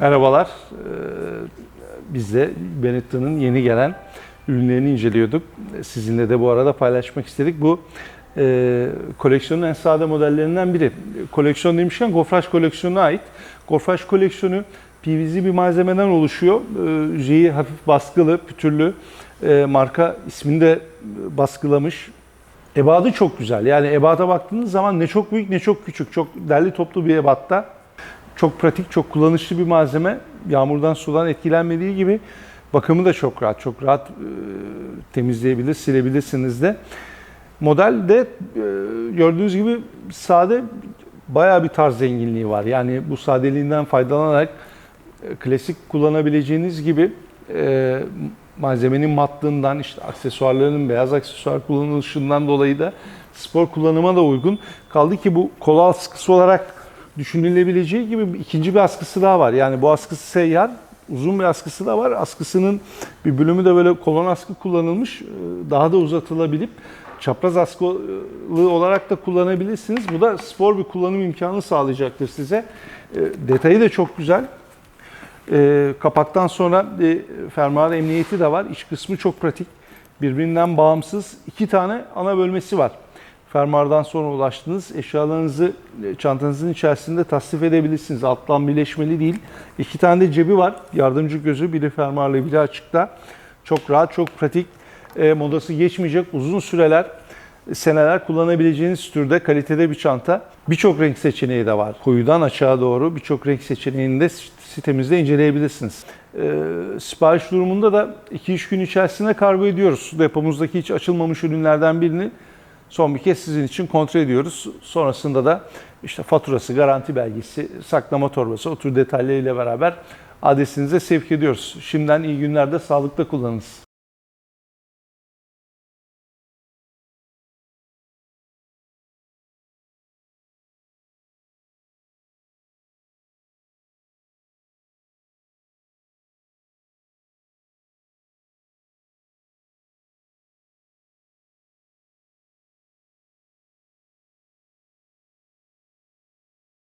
Merhabalar. Ee, Biz de Benetta'nın yeni gelen ürünlerini inceliyorduk. Sizinle de bu arada paylaşmak istedik. Bu e, koleksiyonun en sade modellerinden biri. Koleksiyon demişken Gofraş koleksiyonuna ait. Gofraş koleksiyonu PVC bir malzemeden oluşuyor. Ee, J'yi hafif baskılı, pütürlü. Ee, Marka ismini de baskılamış. Ebadı çok güzel. Yani ebada baktığınız zaman ne çok büyük ne çok küçük. Çok derli toplu bir ebatta. Çok pratik, çok kullanışlı bir malzeme. Yağmurdan, sudan etkilenmediği gibi bakımı da çok rahat. Çok rahat e, temizleyebilir, silebilirsiniz de. Model de e, gördüğünüz gibi sade bayağı bir tarz zenginliği var. Yani bu sadeliğinden faydalanarak e, klasik kullanabileceğiniz gibi e, malzemenin matlığından, işte aksesuarlarının beyaz aksesuar kullanılışından dolayı da spor kullanıma da uygun. Kaldı ki bu kol askısı olarak düşünülebileceği gibi ikinci bir askısı daha var. Yani bu askısı seyyar, uzun bir askısı da var. Askısının bir bölümü de böyle kolon askı kullanılmış. Ee, Daha da uzatılabilip çapraz askılı olarak da kullanabilirsiniz. Bu da spor bir kullanım imkanı sağlayacaktır size. Ee, Detayı da çok güzel. Ee, kapaktan sonra fermuar emniyeti de var. İç kısmı çok pratik. Birbirinden bağımsız iki tane ana bölmesi var. Fermuardan sonra ulaştınız. Eşyalarınızı e, çantanızın içerisinde tasnif edebilirsiniz. Alttan birleşmeli değil. İki tane de cebi var. Yardımcı gözü biri fermuarlı biri açıkta. Çok rahat, çok pratik. E, modası geçmeyecek uzun süreler seneler kullanabileceğiniz türde kalitede bir çanta. Birçok renk seçeneği de var. Koyudan açığa doğru birçok renk seçeneğini de sitemizde inceleyebilirsiniz. Ee, sipariş durumunda da 2-3 gün içerisinde kargo ediyoruz. Depomuzdaki hiç açılmamış ürünlerden birini son bir kez sizin için kontrol ediyoruz. Sonrasında da işte faturası, garanti belgesi, saklama torbası o tür detaylarıyla beraber adresinize sevk ediyoruz. Şimdiden iyi günlerde sağlıkla kullanınız.